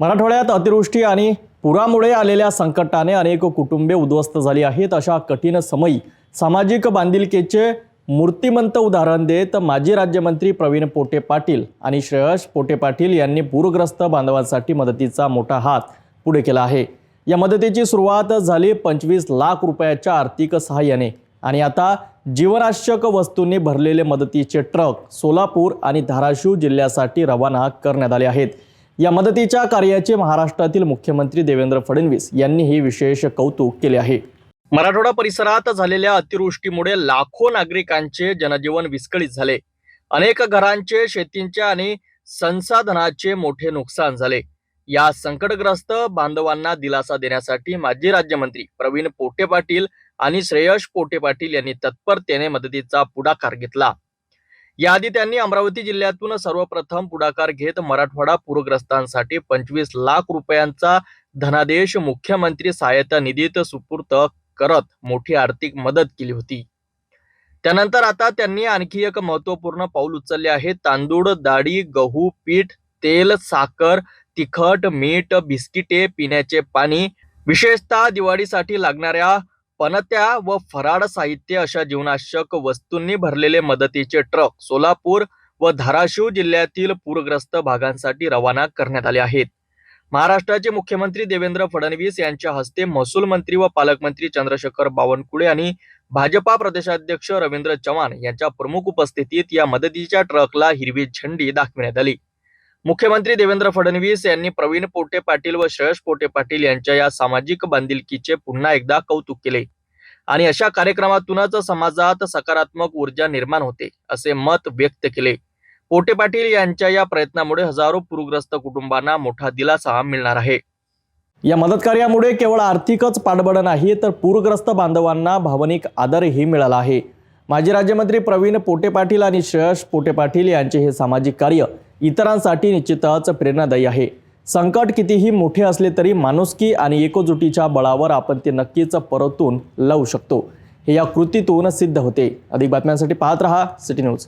मराठवाड्यात अतिवृष्टी आणि पुरामुळे आलेल्या संकटाने अनेक कुटुंबे उद्ध्वस्त झाली आहेत. अशा कठीण समयी सामाजिक बांधिलकीचे मूर्तिमंत उदाहरण देत माजी राज्यमंत्री प्रवीण पोटे पाटील आणि श्रेयस पोटे पाटील यांनी पूरग्रस्त बांधवांसाठी मदतीचा मोठा हात पुढे केला आहे. या मदतीची सुरुवात झाली पंचवीस लाख रुपयाच्या आर्थिक सहाय्याने आणि आता जीवनावश्यक वस्तूंनी भरलेले मदतीचे ट्रक सोलापूर आणि धाराशिव जिल्ह्यासाठी रवाना करण्यात आले आहेत. या मदतीच्या कार्याचे महाराष्ट्रातील मुख्यमंत्री देवेंद्र फडणवीस यांनीही विशेष कौतुक केले आहे. मराठवाडा परिसरात झालेल्या अतिवृष्टीमुळे लाखो नागरिकांचे जनजीवन विस्कळीत झाले. अनेक घरांचे शेतींचे आणि संसाधनाचे मोठे नुकसान झाले. या संकटग्रस्त बांधवांना दिलासा देण्यासाठी माजी राज्यमंत्री प्रवीण पोटे पाटील आणि श्रेयश पोटे पाटील यांनी तत्परतेने मदतीचा पुढाकार घेतला. याआधी त्यांनी अमरावती जिल्ह्यातून सर्वप्रथम पुढाकार घेत मराठवाडा पूरग्रस्तांसाठी पंचवीस लाख रुपयांचा धनादेश मुख्यमंत्री सहायता निधीत सुपूर्त करत मोठी आर्थिक मदत केली होती. त्यानंतर आता त्यांनी आणखी एक महत्त्वपूर्ण पाऊल उचलले आहे. तांदूळ डाळी गहू पीठ तेल साखर तिखट मीठ बिस्किटे पिण्याचे पाणी विशेषतः दिवाळीसाठी लागणाऱ्या पणत्या व फराड साहित्य अशा जीवनाशक वस्तूंनी भरलेले मदतीचे ट्रक सोलापूर व धाराशिव जिल्ह्यातील पूरग्रस्त भागांसाठी रवाना करण्यात आले आहेत. महाराष्ट्राचे मुख्यमंत्री देवेंद्र फडणवीस यांच्या हस्ते महसूल मंत्री व पालकमंत्री चंद्रशेखर बावनकुळे आणि भाजपा प्रदेशाध्यक्ष रवींद्र चव्हाण यांच्या प्रमुख उपस्थितीत या मदतीच्या ट्रकला हिरवी झेंडी दाखविण्यात आली. मुख्यमंत्री देवेंद्र फडणवीस यांनी प्रवीण पोटे पाटील व श्रेयस पोटे पाटील यांच्या या सामाजिक बांधिलकीचे पुन्हा एकदा कौतुक केले. आणि अशा कार्यक्रमातूनच समाजात सकारात्मक ऊर्जा निर्माण होते असे मत व्यक्त केले. पोटे पाटील यांच्या या प्रयत्नामुळे हजारो पूरग्रस्त कुटुंबांना मोठा दिलासा मिळणार आहे. या मदतकार्यामुळे केवळ आर्थिकच पाठबळ नाही तर पूरग्रस्त बांधवांना भावनिक आदरही मिळाला आहे. माजी राज्यमंत्री प्रवीण पोटे पाटील आणि श्रेयस पोटे पाटील यांचे हे सामाजिक कार्य इतरांसाठी निश्चितच प्रेरणादायी आहे. संकट कितीही मोठे असले तरी माणुसकी आणि एकजुटीच्या बळावर आपण ते नक्कीच परतून लावू शकतो. हे या कृतीतून सिद्ध होते. अधिक बातम्यांसाठी पाहत रहा सिटी न्यूज.